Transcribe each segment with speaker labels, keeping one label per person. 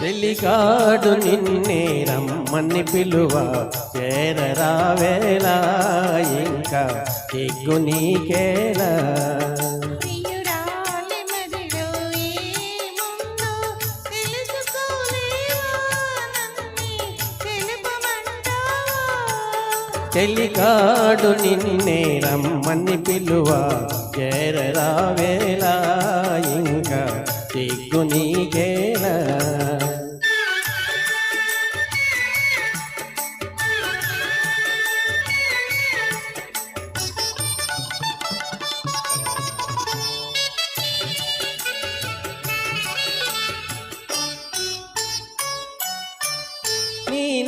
Speaker 1: చెలికాడు నిన్నే రమ్మని పిలువ. చేరరావేలా ఇంకా సిగ్గు నీకేలా. చెలికాడు నిన్నే రమ్మని పిలువ. చేరరావేలా ఇంకా సిగ్గు నీకేలా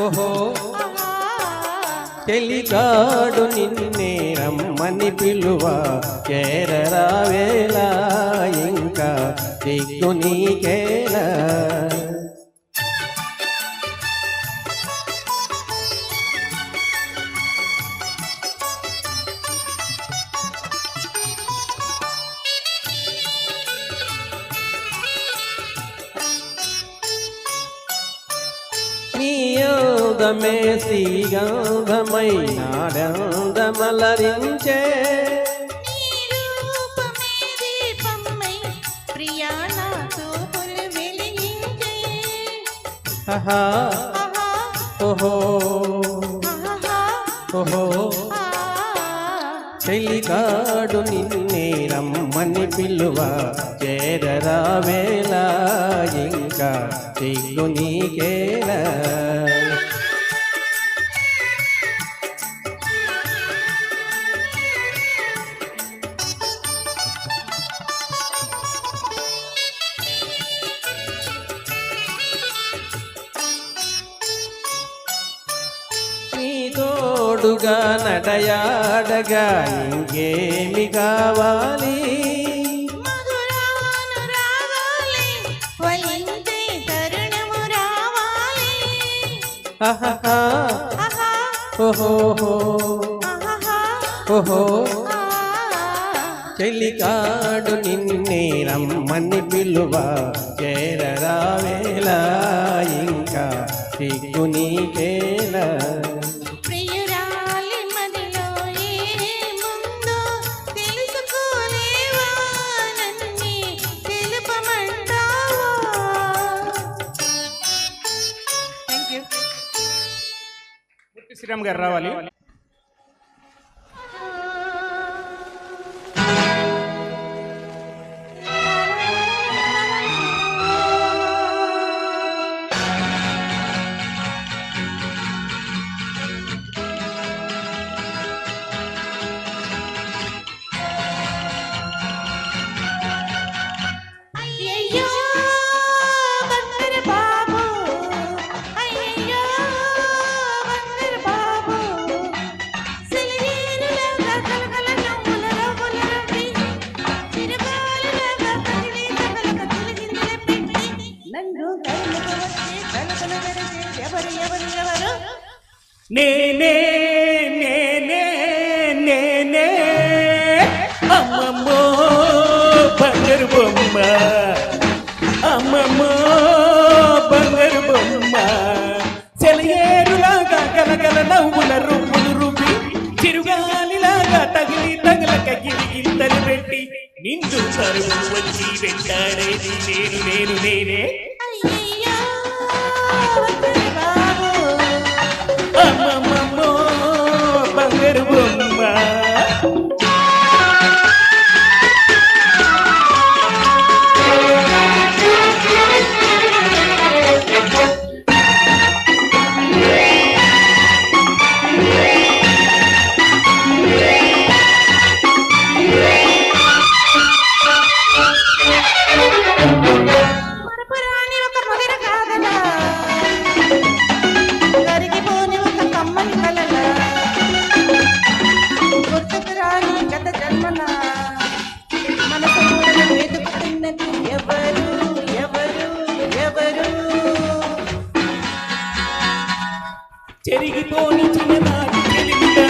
Speaker 1: ఓహో. తెలిగాడు నిన్నే రమ్మని పిలువ. చేరరావేలా ఇంకా దిగ్గు నీకేలా. మీ యోగమే శ్రీగంధమై నాడందమలరించే ఓహో ఓహో. చెలికాడు నిన్నే రమ్మని పిలువ. చేరరావేలా ఇంకా సిగ్గు నీకేలా తోడుగా నడయాడగా ఇంకేమి కావాలి? ఓహో. చెలికాడు నిన్నే రమ్మని పిలువ చేరరావేలా ఇంకా సిగ్గు నీకేలా?
Speaker 2: గారు రావాలి. నేనే నేనే నేనే. అమ్మమ్మో బంగారు బొమ్మ. అమ్మమ్మో బంగారు బొమ్మ. చెలియేరులాగా గలగల నవ్వుల రూపులు రూపి చిరుగాలిలాగా తగిలి తగలక గిరిగింతలు పెట్టి నిండు వచ్చి వెంటాడేది నేను నేను నేనే. చెరిగిపోని చిన్నదాని చెరిగిదా